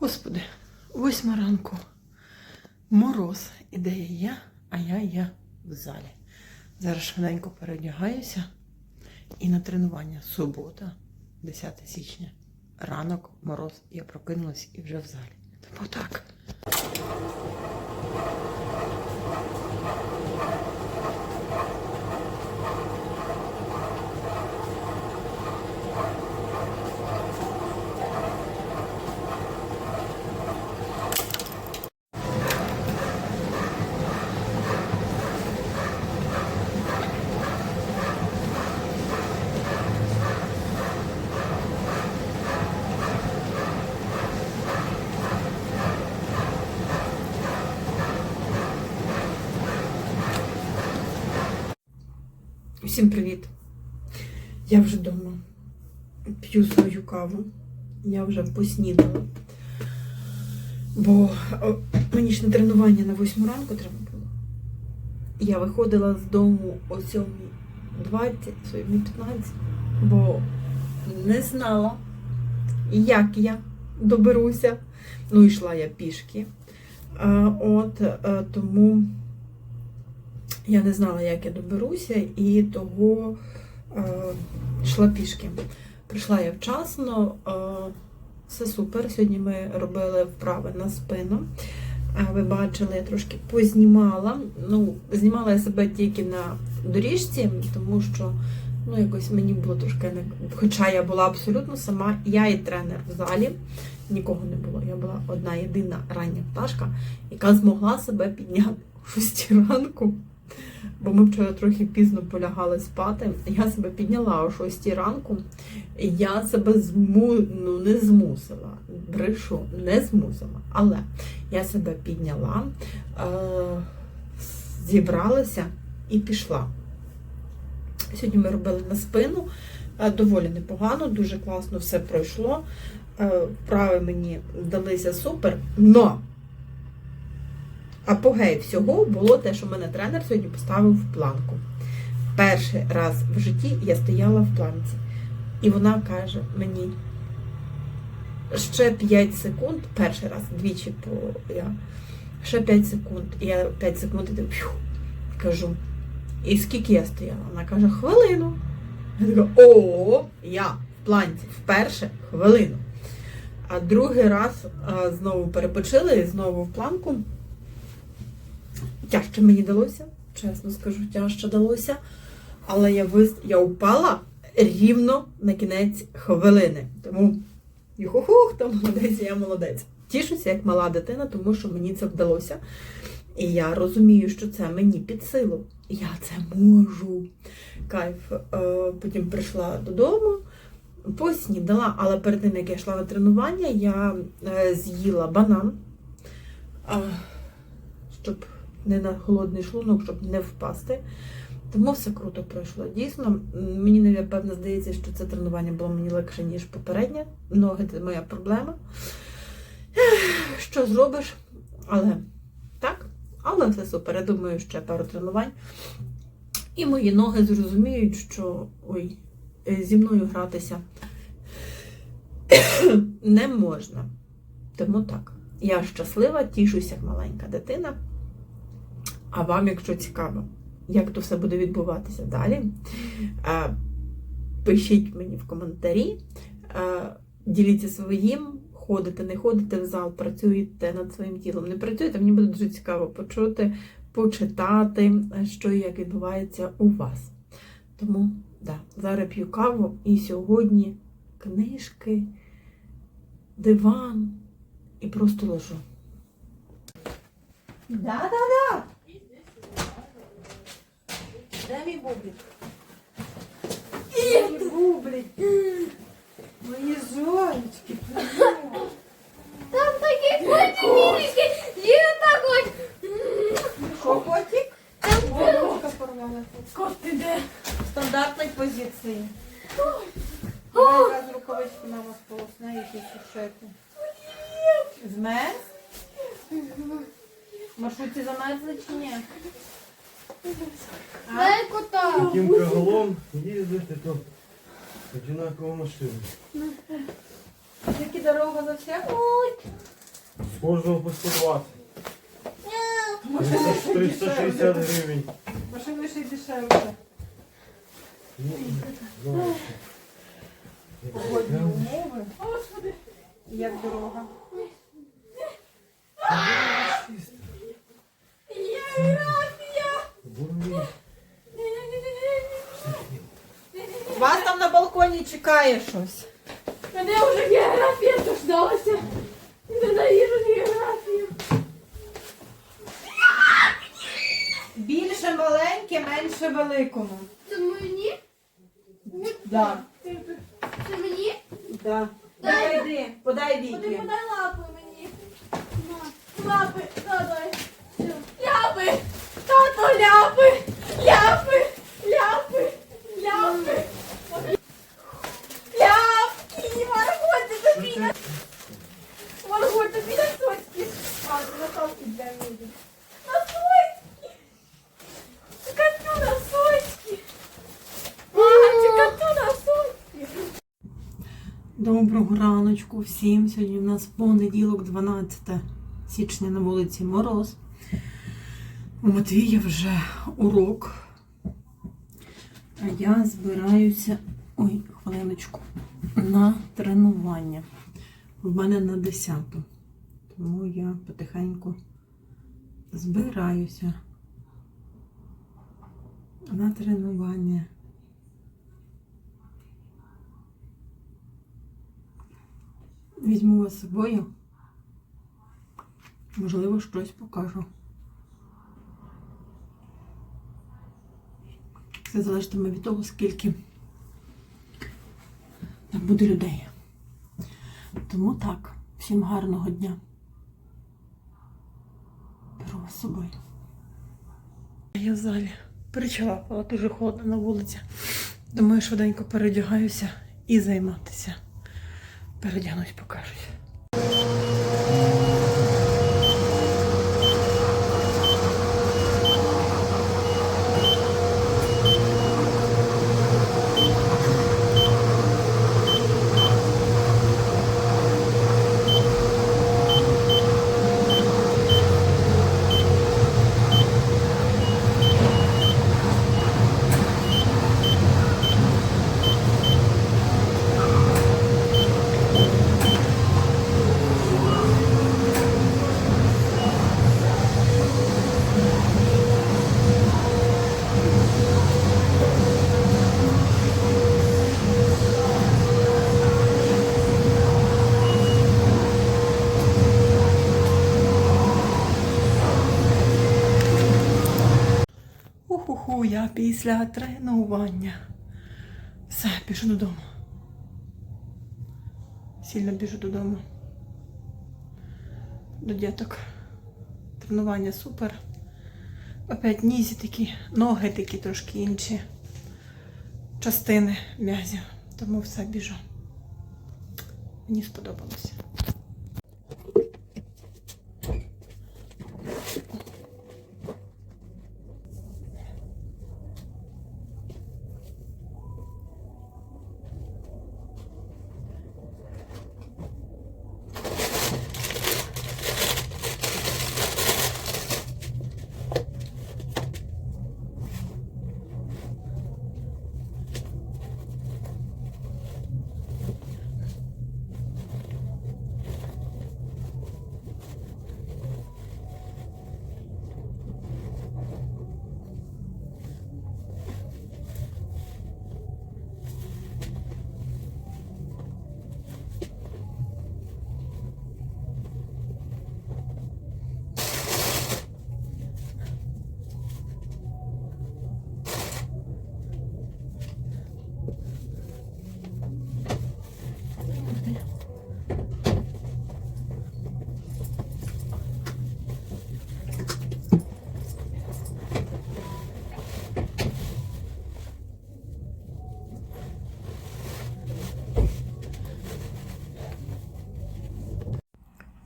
Господи, восьма ранку. Мороз. І де я, а я я в залі. Зараз швиденько переодягаюся. І на тренування субота, 10 січня. Ранок, мороз, я прокинулась і вже в залі. Тому так. Всім привіт! Я вже вдома. П'ю свою каву. Я вже поснідала. Бо мені ж на тренування на 8 ранку треба було. Я виходила з дому о 7.20, 7.15, бо не знала, як я доберуся. Ну, йшла я пішки. От, е, тому я не знала, як я доберуся, і того е, йшла пішки. Прийшла я вчасно, е, все супер. Сьогодні ми робили вправи на спину. Е, ви бачили, я трошки познімала. Ну, знімала я себе тільки на доріжці, тому що ну, якось мені було трошки не. Хоча я була абсолютно сама, я і тренер в залі. Нікого не було. Я була одна єдина рання пташка, яка змогла себе підняти о 6 ранку. Бо ми вчора трохи пізно полягали спати. Я себе підняла о 6 ранку. Я себе зму... ну, не змусила. Брешу, не змусила. Але я себе підняла, е... зібралася і пішла. Сьогодні ми робили на спину. Е, Доволі непогано, дуже класно все пройшло. Е, Вправи мені вдалися супер. Но апогей всього було те, що мене тренер сьогодні поставив в планку. Перший раз в житті я стояла в планці. І вона каже мені ще 5 секунд, перший раз, двічі по я, ще 5 секунд. І я 5 секунд іду, фью, кажу. І скільки я стояла? Вона каже, хвилину. Я така, о, я в планці вперше хвилину. А другий раз а, знову перепочили і знову в планку. Тяжче мені далося, чесно скажу, тяжче далося. Але я вис... я упала рівно на кінець хвилини. Тому юху хто молодець, я молодець. Тішуся, як мала дитина, тому що мені це вдалося. І я розумію, що це мені під силу. Я це можу. Кайф. Е, Потім прийшла додому, поснідала, але перед тим, як я йшла на тренування, я е, з'їла банан, щоб не на холодний шлунок, щоб не впасти. Тому все круто пройшло. Дійсно, мені напевно здається, що це тренування було мені легше, ніж попереднє. Ноги це моя проблема. Що зробиш? Але так, але все супер. Я думаю, ще пару тренувань. І мої ноги зрозуміють, що ой, е, зі мною гратися не можна. Тому так. Я щаслива, тішуся як маленька дитина. А вам, якщо цікаво, як то все буде відбуватися далі, е, пишіть мені в коментарі, е, діліться своїм, ходите, не ходите в зал, працюєте над своїм тілом, не працюєте, мені буде дуже цікаво почути, почитати, що і як відбувається у вас. Тому, да, зараз п'ю каву і сьогодні книжки, диван і просто лежу. Да-да-да! Де мій бублик? І бублик! Мої жонечки! Там такі котики, є так. Що, котик? Там Бабушка порвала. Кот іде в стандартній позиції. Давай з рукавички мама сполосне якісь сушити. Змерз? Маршрутці замерзли чи ні? А? дай кота. Таким кагалом їздити, то одинакова машина. Скільки дорога за все? З кожного по 120. Машина ще 360 дешевше. гривень. Машина ще дешевше. Ну. Погодні умови. Господи. Як дорога. Бурні. Вас там на балконі чекає щось. Мене вже географія дождалася. Ненавижу географію. Більше маленьке, менше великому. Це мені? Да. Це мені? Да. Подойди, подай Подай, віки. подай лапи мені. На. Лапи, давай. Тато, ляпи! Ляпи! Ляпи! Ляпи! Ляпки! Марго, тобі на... Марго, тобі носочки. А, ти носочки для мене. Носочки! Мамочка, коту носочки! Доброго раночку всім. Сьогодні в нас понеділок, 12 січня на вулиці Мороз. У Матвія вже урок. А я збираюся. Ой, хвилиночку. На тренування. В мене на 10. Тому я потихеньку збираюся на тренування. Візьму вас з собою. Можливо, щось покажу. Це залежатиме від того, скільки там буде людей. Тому так, всім гарного дня. Беру вас з собою. Я в залі перечалапала, дуже холодно на вулиці. Думаю, швиденько передягаюся і займатися. Передягнусь, покажусь. Я після тренування. Все, біжу додому. Сильно біжу додому. До діток. Тренування супер. Опять нізі такі, ноги такі трошки інші. Частини м'язів. Тому все біжу. Мені сподобалося.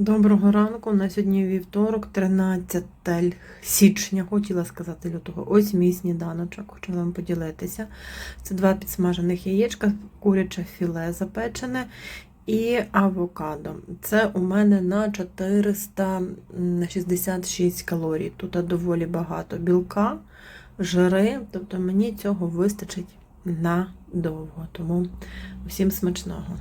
Доброго ранку. На сьогодні вівторок, 13 січня, хотіла сказати лютого. Ось мій сніданочок, хочу вам поділитися. Це два підсмажених яєчка, куряче філе запечене і авокадо. Це у мене на 466 калорій. Тут доволі багато білка, жири, тобто мені цього вистачить надовго. Тому всім смачного.